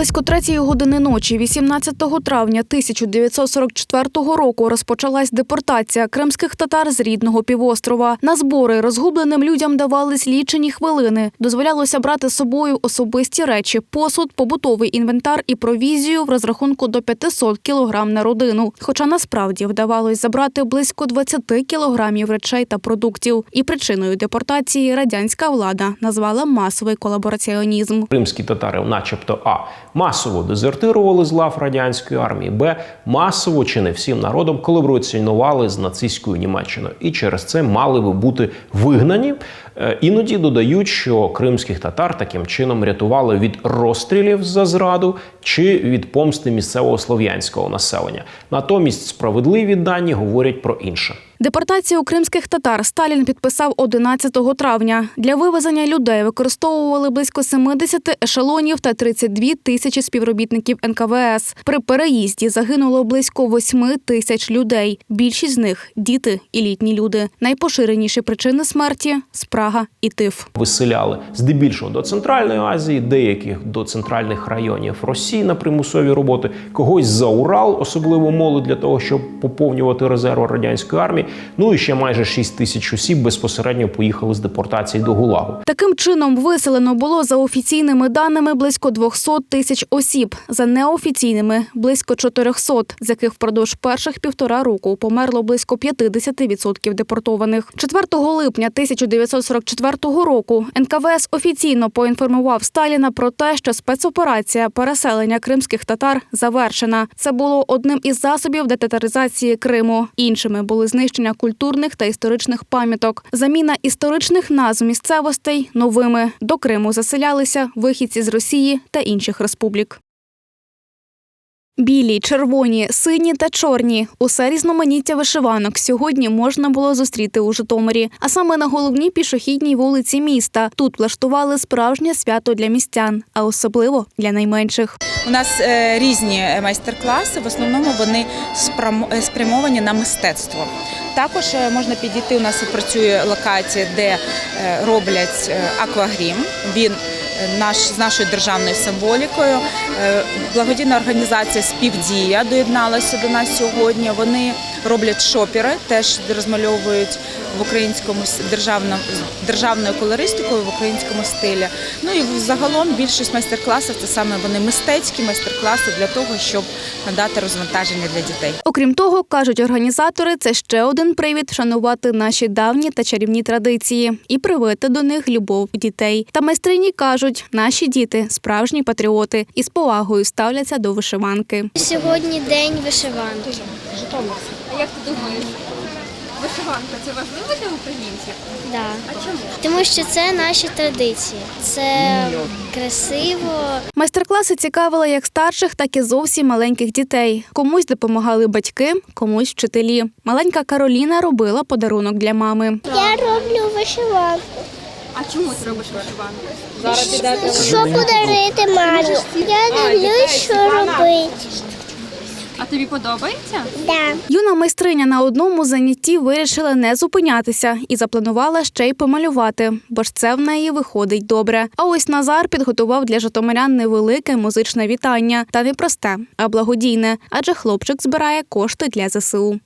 Близько третьої години ночі, 18 травня 1944 року, розпочалась депортація кримських татар з рідного півострова. На збори розгубленим людям давались лічені хвилини. Дозволялося брати з собою особисті речі, посуд, побутовий інвентар і провізію в розрахунку до 500 кілограм на родину. Хоча насправді вдавалось забрати близько 20 кілограмів речей та продуктів. І причиною депортації радянська влада назвала масовий колабораціонізм. Кримські татари, начебто, а масово дезертирували з лав радянської армії, б масово чи не всім народом колабораціонували з нацистською Німеччиною, і через це мали би бути вигнані. Е, Іноді додають, що кримських татар таким чином рятували від розстрілів за зраду чи від помсти місцевого слов'янського населення. Натомість справедливі дані говорять про інше. Депортацію кримських татар Сталін підписав 11 травня. Для вивезення людей використовували близько 70 ешелонів та 32 тисячі співробітників НКВС. При переїзді загинуло близько 8 тисяч людей. Більшість з них діти і літні люди. Найпоширеніші причини смерті спрага і тиф. виселяли здебільшого до Центральної Азії, деяких до центральних районів Росії на примусові роботи, когось за Урал, особливо молодь для того, щоб поповнювати резерви радянської армії. Ну і ще майже 6 тисяч осіб безпосередньо поїхали з депортації до Гулагу. Таким чином виселено було за офіційними даними близько 200 тисяч осіб, за неофіційними близько 400, з яких впродовж перших півтора року померло близько 50% депортованих. 4 липня 1944 року НКВС офіційно поінформував Сталіна про те, що спецоперація переселення кримських татар завершена. Це було одним із засобів детатаризації Криму. Іншими були знищення культурних та історичних пам'яток, заміна історичних назв місцевостей новими. До Криму заселялися вихідці з Росії та інших республік. Білі, червоні, сині та чорні усе різноманіття вишиванок сьогодні можна було зустріти у Житомирі, а саме на головній пішохідній вулиці міста. Тут влаштували справжнє свято для містян, а особливо для найменших. У нас е, різні майстер-класи, в основному вони е, спрямовані на мистецтво. Також е, можна підійти. У нас працює локація, де е, роблять е, аквагрім. Він е, наш з нашою державною символікою. Е, Благодійна організація Співдія доєдналася до нас сьогодні. Вони роблять шопери, теж розмальовують в українському с- державному державною колористикою в українському стилі. Ну і загалом більшість майстер-класів це саме вони мистецькі майстер-класи для того, щоб надати розвантаження для дітей. Окрім того, кажуть організатори, це ще один привід вшанувати наші давні та чарівні традиції і привити до них любов дітей. Та майстрині кажуть, наші діти справжні патріоти і з повагою ставляться до вишиванки. Сьогодні день вишиванки. Як ти думаєш, вишиванка це важливо для українців? Да. А чому? Тому що це наші традиції. Це красиво. Майстер-класи цікавили як старших, так і зовсім маленьких дітей. Комусь допомагали батьки, комусь вчителі. Маленька Кароліна робила подарунок для мами. Я роблю вишиванку. А чому ти робиш вишиванку? Зараз Що подарити мамі? Я дивлюсь, що робити. А тобі подобається? Да. Юна майстриня на одному занятті вирішила не зупинятися і запланувала ще й помалювати, бо ж це в неї виходить добре. А ось Назар підготував для житомирян невелике музичне вітання, та не просте, а благодійне, адже хлопчик збирає кошти для ЗСУ.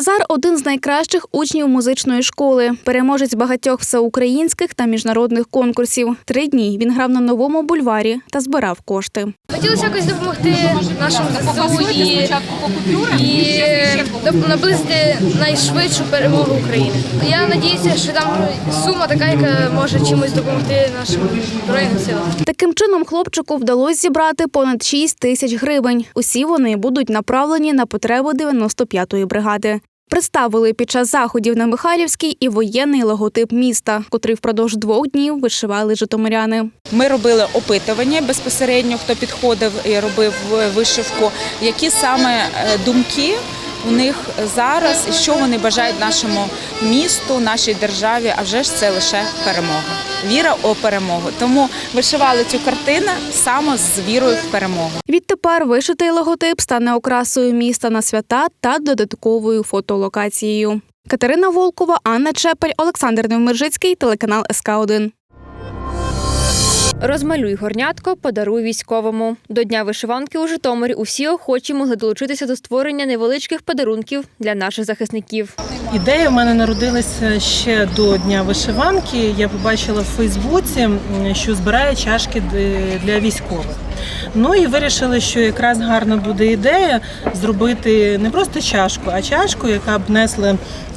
Назар один з найкращих учнів музичної школи, переможець багатьох всеукраїнських та міжнародних конкурсів. Три дні він грав на новому бульварі та збирав кошти. Хотілося якось допомогти нашому ЗСУ і, і наблизити найшвидшу перемогу України. Я надіюся, що там сума така, яка може чимось допомогти нашим збройним силам. Таким чином, хлопчику вдалося зібрати понад 6 тисяч гривень. Усі вони будуть направлені на потреби 95-ї бригади. Представили під час заходів на Михайлівській і воєнний логотип міста, котрий впродовж двох днів вишивали житомиряни. Ми робили опитування безпосередньо, хто підходив і робив вишивку, які саме е, думки у них зараз і що вони бажають нашому місту, нашій державі. А вже ж це лише перемога. Віра у перемогу. Тому вишивали цю картину саме з вірою в перемогу. Відтепер вишитий логотип стане окрасою міста на свята та додатковою фотолокацією. Катерина Волкова, Анна Чепель, Олександр Невмержицький, телеканал СК 1 Розмалюй горнятко, подаруй військовому. До Дня вишиванки у Житомирі усі охочі могли долучитися до створення невеличких подарунків для наших захисників. Ідея в мене народилася ще до Дня вишиванки. Я побачила в Фейсбуці, що збирає чашки для військових. Ну і вирішили, що якраз гарна буде ідея зробити не просто чашку, а чашку, яка б несла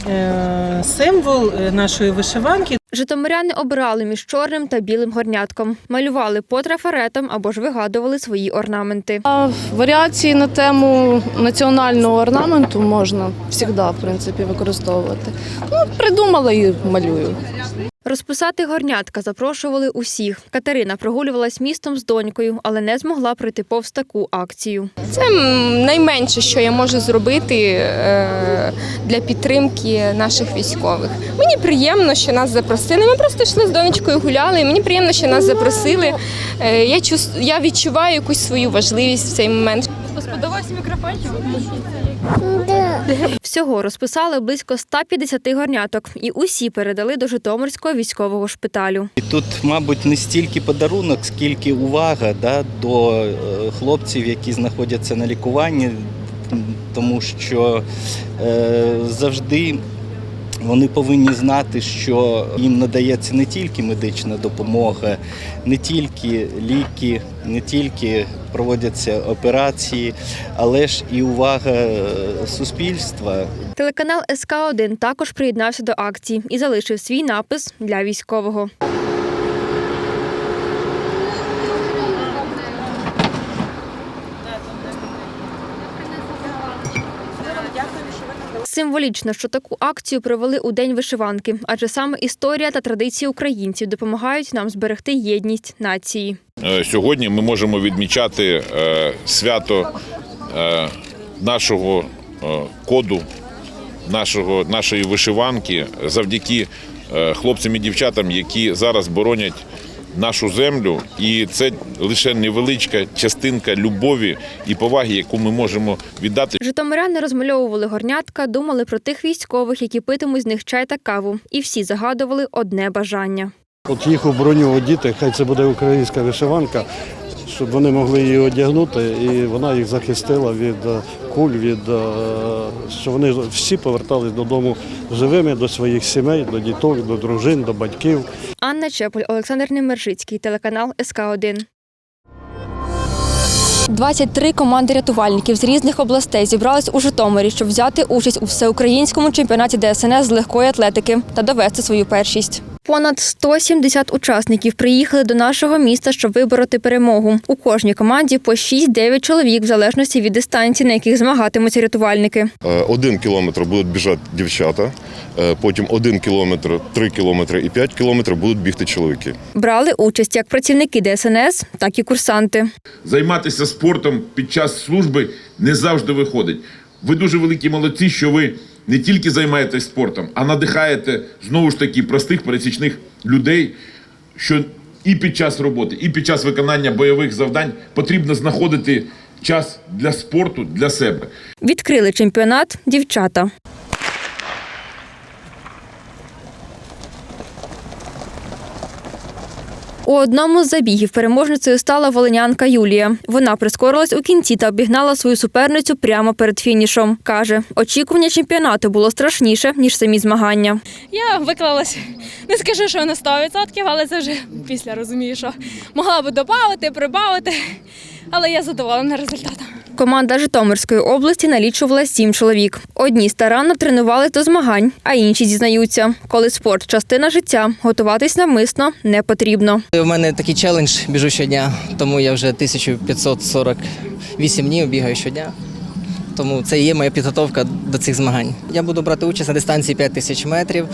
е, символ е, нашої вишиванки. Житомиряни обирали між чорним та білим горнятком, малювали по трафаретам або ж вигадували свої орнаменти. А Варіації на тему національного орнаменту можна завжди, в принципі, використовувати. Ну, придумала і малюю. Розписати горнятка запрошували усіх. Катерина прогулювалась містом з донькою, але не змогла пройти повз таку акцію. Це найменше, що я можу зробити е, для підтримки наших військових. Мені приємно, що нас запросили. Ми просто йшли з донечкою гуляли. і Мені приємно, що нас запросили. Е, Я я відчуваю якусь свою важливість в цей момент. Всього розписали близько 150 горняток, і усі передали до Житомирського військового шпиталю. І тут, мабуть, не стільки подарунок, скільки увага да, до е, хлопців, які знаходяться на лікуванні, тому що е, завжди вони повинні знати, що їм надається не тільки медична допомога, не тільки ліки, не тільки проводяться операції, але ж і увага е, суспільства, Телеканал СК 1 також приєднався до акції і залишив свій напис для військового. Символічно, що таку акцію провели у день вишиванки, адже саме історія та традиції українців допомагають нам зберегти єдність нації. Е, Сьогодні ми можемо відмічати е, свято е, нашого коду, нашого, нашої вишиванки завдяки хлопцям і дівчатам, які зараз боронять нашу землю. І це лише невеличка частинка любові і поваги, яку ми можемо віддати Житомиряни розмальовували горнятка, думали про тих військових, які питимуть з них чай та каву, і всі загадували одне бажання. От їх у броню одіти, хай це буде українська вишиванка, щоб вони могли її одягнути, і вона їх захистила від е, куль, від е, щоб вони всі повертались додому живими до своїх сімей, до діток, до дружин, до батьків. Анна Чепель, Олександр Немержицький, телеканал СК 1 23 команди рятувальників з різних областей зібрались у Житомирі, щоб взяти участь у всеукраїнському чемпіонаті ДСНС з легкої атлетики та довести свою першість. Понад 170 учасників приїхали до нашого міста, щоб вибороти перемогу. У кожній команді по 6-9 чоловік, в залежності від дистанції, на яких змагатимуться рятувальники. Е, Один кілометр будуть біжати дівчата, е, потім один кілометр, три кілометри і п'ять кілометрів будуть бігти чоловіки. Брали участь як працівники ДСНС, так і курсанти. займатися спортом під час служби не завжди виходить. Ви дуже великі молодці, що ви не тільки займаєтесь спортом, а надихаєте знову ж таки простих пересічних людей, що і під час роботи, і під час виконання бойових завдань потрібно знаходити час для спорту для себе. Відкрили чемпіонат дівчата. У одному з забігів переможницею стала волинянка Юлія. Вона прискорилась у кінці та обігнала свою суперницю прямо перед фінішом. Каже, очікування чемпіонату було страшніше, ніж самі змагання. Я виклалась, не скажу, що на 100%, але це вже після розумію, що могла би додати, прибавити, але я задоволена результатом. Команда Житомирської області налічувала сім чоловік. Одні старанно тренувались до змагань, а інші зізнаються, коли спорт частина життя, готуватись навмисно не потрібно. У мене такий челендж біжу щодня, тому я вже 1548 днів бігаю щодня. Тому це і є моя підготовка до цих змагань. Я буду брати участь на дистанції 5 тисяч метрів.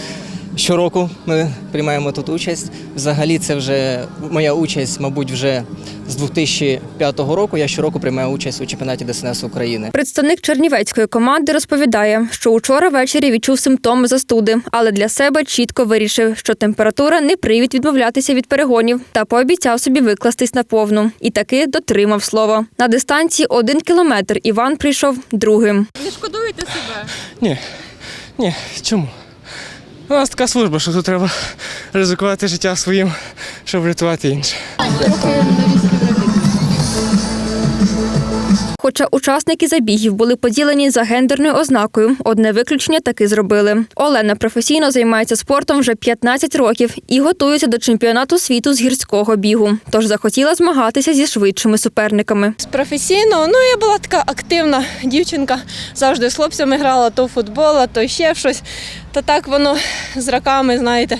Щороку ми приймаємо тут участь. Взагалі, це вже моя участь, мабуть, вже з 2005 року. Я щороку приймаю участь у чемпіонаті ДСНС України. Представник чернівецької команди розповідає, що учора ввечері відчув симптоми застуди, але для себе чітко вирішив, що температура не привід відмовлятися від перегонів та пообіцяв собі викластись на повну. І таки дотримав слова. На дистанції один кілометр Іван прийшов другим. Не шкодуєте себе? Ні, ні, чому? У нас така служба, що тут треба ризикувати життя своїм, щоб врятувати інше. Хоча учасники забігів були поділені за гендерною ознакою, одне виключення таки зробили. Олена професійно займається спортом вже 15 років і готується до чемпіонату світу з гірського бігу. Тож захотіла змагатися зі швидшими суперниками. Професійно, ну я була така активна дівчинка, завжди з хлопцями грала то в футбол, то ще щось. Та так воно з роками, знаєте,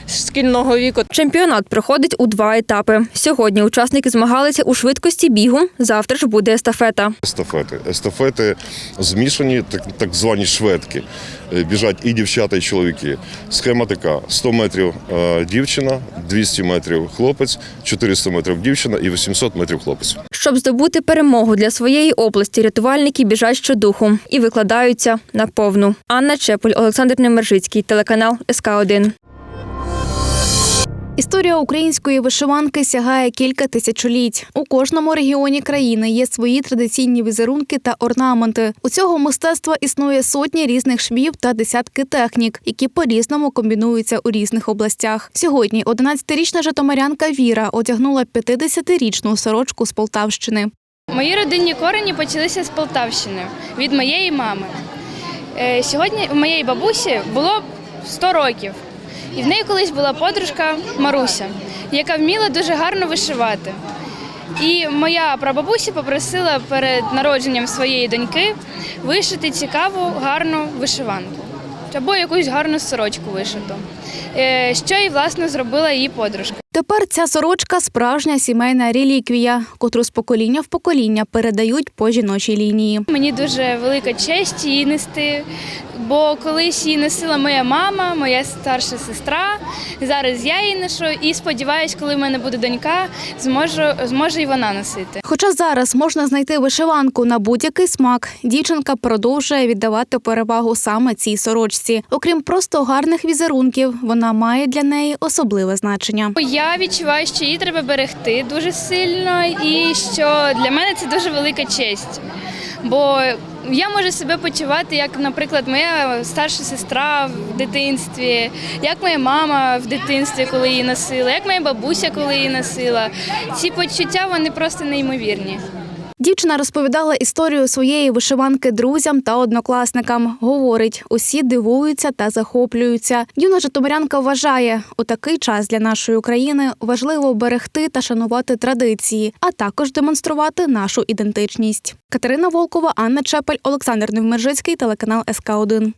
з шкільного віку. Чемпіонат проходить у два етапи. Сьогодні учасники змагалися у швидкості бігу. Завтра ж буде естафета. Естафети. Естафети змішані, так, так звані шведки. Е, Біжать і дівчата, і чоловіки. Схема така: 100 метрів е, дівчина, 200 метрів хлопець, 400 метрів дівчина і 800 метрів хлопець. Щоб здобути перемогу для своєї області, рятувальники біжать щодуху і викладаються на повну. Анна Чепель, Олександр Немержицький, телеканал СК 1 Історія української вишиванки сягає кілька тисячоліть. У кожному регіоні країни є свої традиційні візерунки та орнаменти. У цього мистецтва існує сотні різних швів та десятки технік, які по-різному комбінуються у різних областях. Сьогодні 11-річна житомирянка Віра одягнула 50-річну сорочку з Полтавщини. Мої родинні корені почалися з Полтавщини від моєї мами. Е, Сьогодні у моєї бабусі було 100 років, і в неї колись була подружка Маруся, яка вміла дуже гарно вишивати. І моя прабабуся попросила перед народженням своєї доньки вишити цікаву гарну вишиванку або якусь гарну сорочку вишиту, що і власне зробила її подружка. Тепер ця сорочка справжня сімейна реліквія, котру з покоління в покоління передають по жіночій лінії. Мені дуже велика честь її нести, бо колись її носила моя мама, моя старша сестра. Зараз я її ношу і сподіваюсь, коли в мене буде донька, зможу зможе і вона носити. Хоча зараз можна знайти вишиванку на будь-який смак, дівчинка продовжує віддавати перевагу саме цій сорочці. Окрім просто гарних візерунків, вона має для неї особливе значення. Я відчуваю, що її треба берегти дуже сильно, і що для мене це дуже велика честь. Бо я можу себе почувати, як, наприклад, моя старша сестра в дитинстві, як моя мама в дитинстві, коли її носила, як моя бабуся, коли її носила. Ці почуття вони просто неймовірні. Дівчина розповідала історію своєї вишиванки друзям та однокласникам. Говорить, усі дивуються та захоплюються. Юна Житомирянка вважає, у такий час для нашої України важливо берегти та шанувати традиції, а також демонструвати нашу ідентичність. Катерина Волкова, Анна Чепель, Олександр Невмержицький, телеканал СК 1